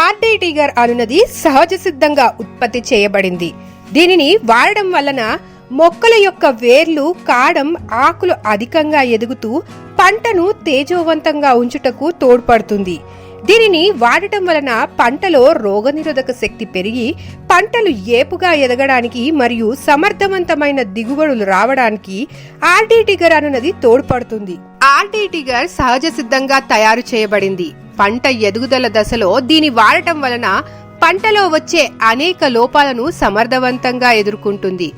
ఆర్డిటిగర్ అనునది సహజ సిద్ధంగా ఉత్పత్తి చేయబడింది. దీనిని వాడడం వలన మొక్కల యొక్క వేర్లు కాండం ఆకులు అధికంగా ఎదుగుతూ పంటను తేజోవంతంగా ఉంచుటకు తోడ్పడుతుంది. దీనిని వాడటం వలన పంటలో రోగనిరోధక శక్తి పెరిగి పంటలు ఏపుగా ఎదగడానికి మరియు సమర్థవంతమైన దిగుబడులు రావడానికి ఆర్డీ టిగర్ అనున్నది తోడ్పడుతుంది. ఆర్డీ టిగర్ సహజ సిద్ధంగా తయారు చేయబడింది. పంట ఎదుగుదల దశలో దీని వాడటం వలన పంటలో వచ్చే అనేక లోపాలను సమర్థవంతంగా ఎదుర్కొంటుంది.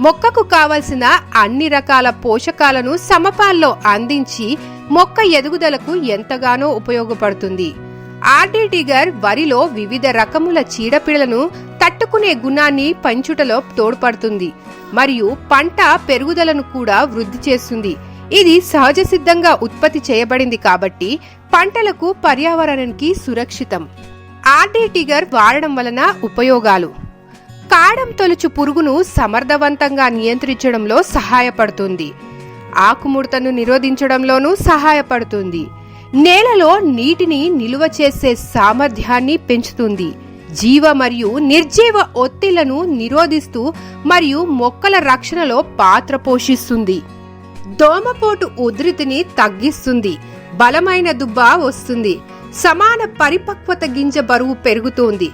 మొక్కకు కావలసిన అన్ని రకాల పోషకాలను సమపాల్లో అందించి మొక్క ఎదుగుదలకు ఎంతగానో ఉపయోగపడుతుంది. ఆర్డీ టిగర్ వరిలో వివిధ రకముల చీడపీడలను తట్టుకునే గుణాన్ని పెంచుటలో తోడ్పడుతుంది. మరియు పంట పెరుగుదలను కూడా వృద్ధి చేస్తుంది. ఇది సహజ సిద్ధంగా ఉత్పత్తి చేయబడింది కాబట్టి పంటలకు పర్యావరణానికి సురక్షితం. ఆర్డీ టిగర్ వాడడం వలన ఉపయోగాలు. కాడం తొలుచు పురుగును సమర్థవంతంగా నియంత్రించడంలో సహాయపడుతుంది. ఆకుముడతను నిరోధించడంలోనూ సహాయపడుతుంది. నేలలో నీటిని నిలువ చేసే సామర్థ్యాన్ని పెంచుతుంది. జీవ మరియు నిర్జీవ ఒత్తిళ్ళను నిరోధిస్తూ మరియు మొక్కల రక్షణలో పాత్ర పోషిస్తుంది. దోమపోటు ఉధృతిని తగ్గిస్తుంది. బలమైన దుబ్బ వస్తుంది. సమాన పరిపక్వత గింజ బరువు పెరుగుతోంది.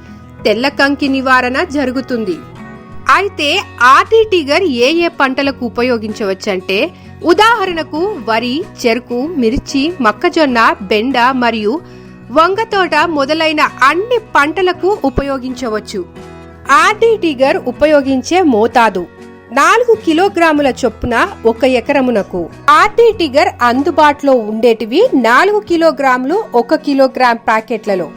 తెల్ల కంకి నివారణ జరుగుతుంది. అయితే ఆర్టీ టిగర్ ఏ ఏ పంటలకు ఉపయోగించవచ్చంటే ఉదాహరణకు వరి చెరుకు మిర్చి మొక్కజొన్న బెండ మరియు వంగ తోట మొదలైన అన్ని పంటలకు ఉపయోగించవచ్చు. ఆర్టీ టిగర్ ఉపయోగించే మోతాదు. నాలుగు కిలోగ్రాముల చొప్పున ఒక ఎకరమునకు. ఆర్టీ టిగర్ అందుబాటులో ఉండేటివి నాలుగు కిలోగ్రాములు ఒక కిలోగ్రామ్ ప్యాకెట్లలో.